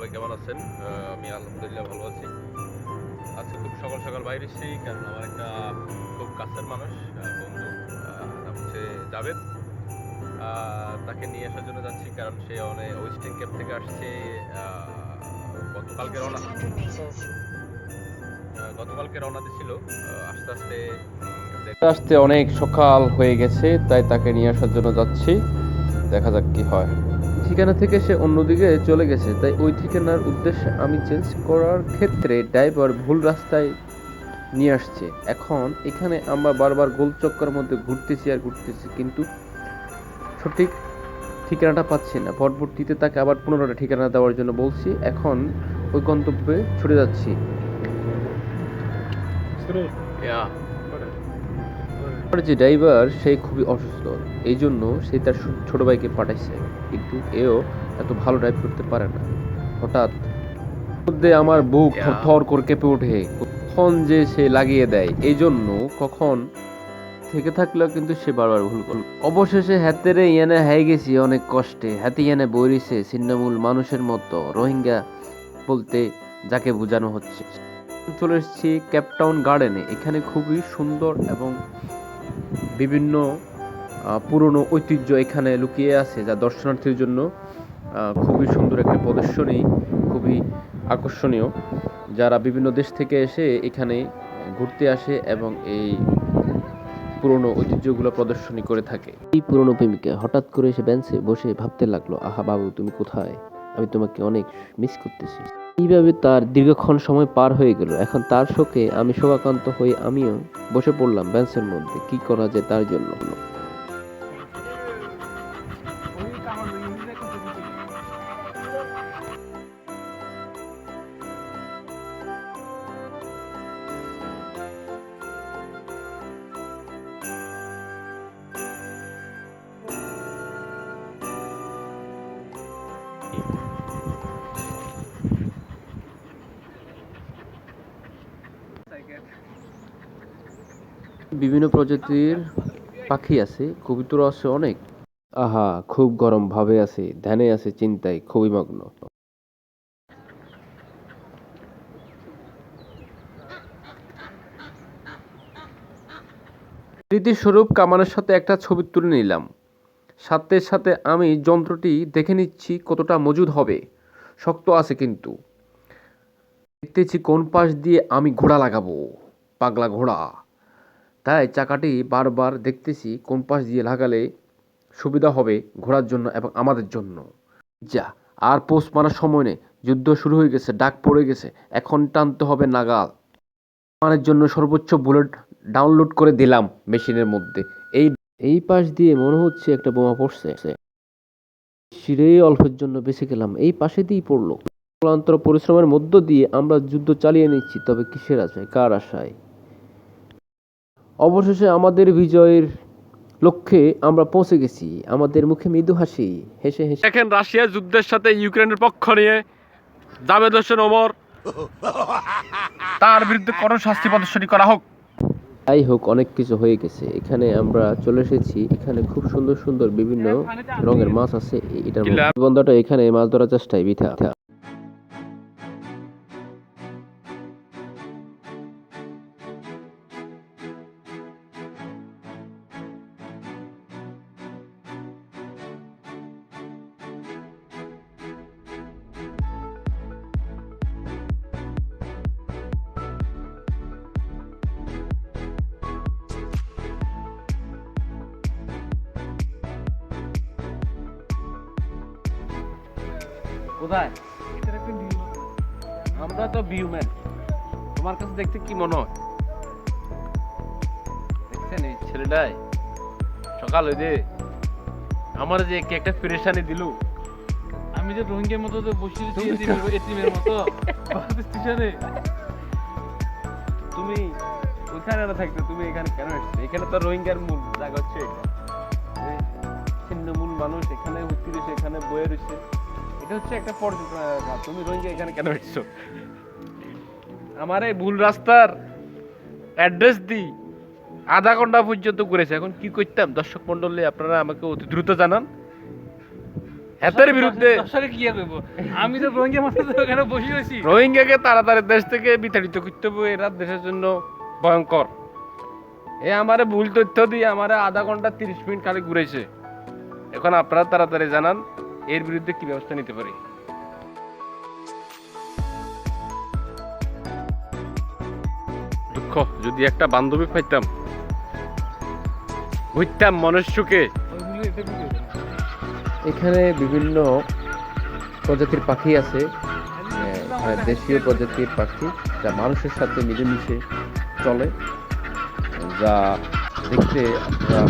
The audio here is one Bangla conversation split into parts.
সবাই কেমন আছেন? আমি আলহামদুলিল্লাহ ভালো আছি। আজকে খুব সকাল সকাল বাইরে এসেছি কারণ আমার একটা খুব কাছের মানুষ বন্ধু নাম হচ্ছে জাভেদ। তাকে নিয়ে আসার জন্য যাচ্ছি কারণ সে অনেক ওয়েস্টার্ন ক্যাম্প থেকে আসছে গতকালকে রওনা গতকালকে রওনা দিছিল আস্তে আস্তে আসতে অনেক সকাল হয়ে গেছে তাই তাকে নিয়ে আসার জন্য যাচ্ছি। দেখা যাক কি হয়। ঠিকানা থেকে সে অন্যদিকে চলে গেছে তাই ওই ঠিকানার উদ্দেশ্যে আমি চেঞ্জ করার ক্ষেত্রে ড্রাইভার ভুল রাস্তায় নিয়ে আসছে। এখন এখানে আমরা বারবার গোল চক্করের মধ্যে ঘুরতেছি আর ঘুরতেছি কিন্তু সঠিক ঠিকানাটা পাচ্ছি না। পরবর্তীতে তাকে আবার পুনরায় ঠিকানা দেওয়ার জন্য বলছি এখন ওই গন্তব্যে ছুটে যাচ্ছি। আমার যে ড্রাইভার সে খুবই অসুস্থ। এই জন্য সে তার ছোট ভাইকে পাঠাইছে। কিন্তু এও এত ভালো ড্রাইভ করতে পারে না। হঠাৎ মধ্যে আমার বুক. থর করে কেঁপে ওঠে। কখন যে সে লাগিয়ে দেয় এই জন্য কখন থেকে থাকলেও কিন্তু সে বারবার ভুল করল। অবশেষে হাতেরে ইয়ানে হাই গেছি অনেক কষ্টে। হাতে ইয়ানে বইরিছে ছিন্নমূল মানুষের মতো রোহিঙ্গা বলতে যাকে বোঝানো হচ্ছে। চলে এসেছি ক্যাপটাউন গার্ডেনে এখানে খুবই সুন্দর এবং বিভিন্ন পুরনো ঐতিহ্য এখানে লুকিয়ে আছে যা দর্শনার্থীর জন্য খুবই সুন্দর একটি প্রদর্শনী, খুবই আকর্ষণীয়। যারা বিভিন্ন দেশ থেকে এসে এখানে ঘুরতে আসে এবং এই পুরনো ঐতিহ্যগুলো প্রদর্শনী করে থাকে। এই পুরনো প্রেমিকা হঠাৎ করে এসে বেঞ্চে বসে ভাবতে লাগল, আহা বাবু, তুমি কোথায়? আমি তোমাকে অনেক মিস করতেছি। এইভাবে তার দীর্ঘক্ষণ সময় পার হয়ে গেল। এখন তার শোকে আমি শোকাকান্ত হয়ে আমিও বসে পড়লাম বেঞ্চের মধ্যে। কি করা যায় তার জন্য? বিভিন্ন প্রজাতির পাখি আছে কবিতর আছে অনেক। আহা খুব গরম ভাবে আছে ধ্যানে আছে চিন্তায় খুবই মগ্ন। স্মৃতিস্বরূপ কামানের সাথে একটা ছবি তুলে নিলাম। সাথে সাথে আমি যন্ত্রটি দেখে নিচ্ছি কতটা মজুদ হবে। শক্ত আছে কিন্তু। দেখতেছি কোন পাশ দিয়ে আমি ঘোড়া লাগাবো। পাগলা ঘোড়া। তাই চাকাটি বারবার দেখতেছি কোন পাশ দিয়ে লাগালে সুবিধা হবে ঘোরার জন্য এবং আমাদের জন্য। যা, আর পোস্ট মারার সময় নেই। যুদ্ধ শুরু হয়ে গেছে, ডাক পড়ে গেছে। এখন টানতে হবে নাগাল। আমার জন্য সর্বোচ্চ বুলেট ডাউনলোড করে দিলাম মেশিনের মধ্যে। এই এই পাশ দিয়ে মনে হচ্ছে একটা বোমা পড়ছে। সিঁড়ে অল্পের জন্য বেঁচে গেলাম। এই পাশে দিয়েই পড়ল। পরিশ্রমের মধ্য দিয়ে আমরা যুদ্ধ চালিয়ে নিচ্ছি। তবে কিসের আশায়? কার আশায়? অবশেষে আমাদের বিজয়ের লক্ষ্যে আমরা পৌঁছে গেছি। আমাদের মুখে মৃদু হাসি হেসে হেসে। দেখেন রাশিয়া যুদ্ধের সাথে ইউক্রেনের পক্ষ নিয়ে জাভেদ হোসেন ওমর তার বিরুদ্ধে কঠোর শাস্তি প্রদর্শনী করা হোক। যাই হোক অনেক কিছু হয়ে গেছে। এখানে আমরা চলে এসেছি। এখানে খুব সুন্দর সুন্দর বিভিন্ন রঙের মাছ আছে। এটার বন্ধটা এখানে মাছ ধরার চেষ্টায় বিথা কোথায় আমরা তো বিউম্যান তোমার কাছে দেখতে কি মনে হয়? দেখছেন এই ছেলেটাই? সকাল হয়ে যে আমার যে কি একটা পেরেশানি দিল আমি যে রোহিঙ্গার মতো তো বসে এতিমের মতো। স্টেশনে। তুমি ওইখানে না থাকতে? তুমি এখানে কেন এসছো? এখানে তো রোহিঙ্গার মূল জায়গা হচ্ছে এটা। ছিন্নমূল মানুষ এখানে উঠতে এখানে বয়ে রয়েছে। এটা হচ্ছে একটা। তুমি রোহিঙ্গা এখানে কেন এসছো? আমার এই ভুল রাস্তার অ্যাড্রেস দিই আধা ঘণ্টা পর্যন্ত ঘুরেছে। এখন কি করতাম? দর্শক মন্ডলী আপনারা আমাকে অতি দ্রুত জানান। হেতের বিরুদ্ধে কি আমি তো রোহিঙ্গা মতো ওখানে বসে রয়েছি রোহিঙ্গাকে তাড়াতাড়ি দেশ থেকে বিতাড়িত করতে হবে। এরা দেশের জন্য ভয়ঙ্কর। এ আমারে ভুল তথ্য দিয়ে আমারে আধা ঘণ্টা তিরিশ মিনিট খালি ঘুরেছে। এখন আপনারা তাড়াতাড়ি জানান। এর বিরুদ্ধে কি ব্যবস্থা নিতে পারি দুঃখ, যদি একটা বান্ধবী পাইতাম কি করব? এখানে বিভিন্ন প্রজাতির পাখি আছে দেশীয় প্রজাতির পাখি যা মানুষের সাথে মিলেমিশে চলে, যা দেখতে আপনারা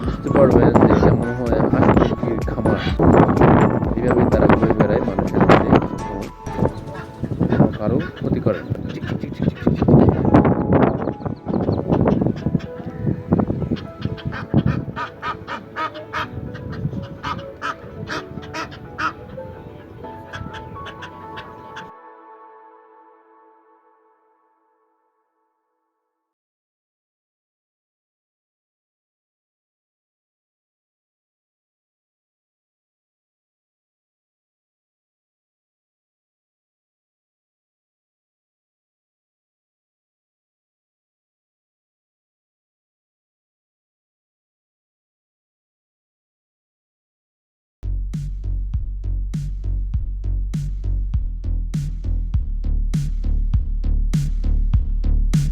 বুঝতে পারবেন যে মনে হয় আবার এইভাবেই তারা ঘুরে বেড়ায় মানুষের কারও ক্ষতি করে না।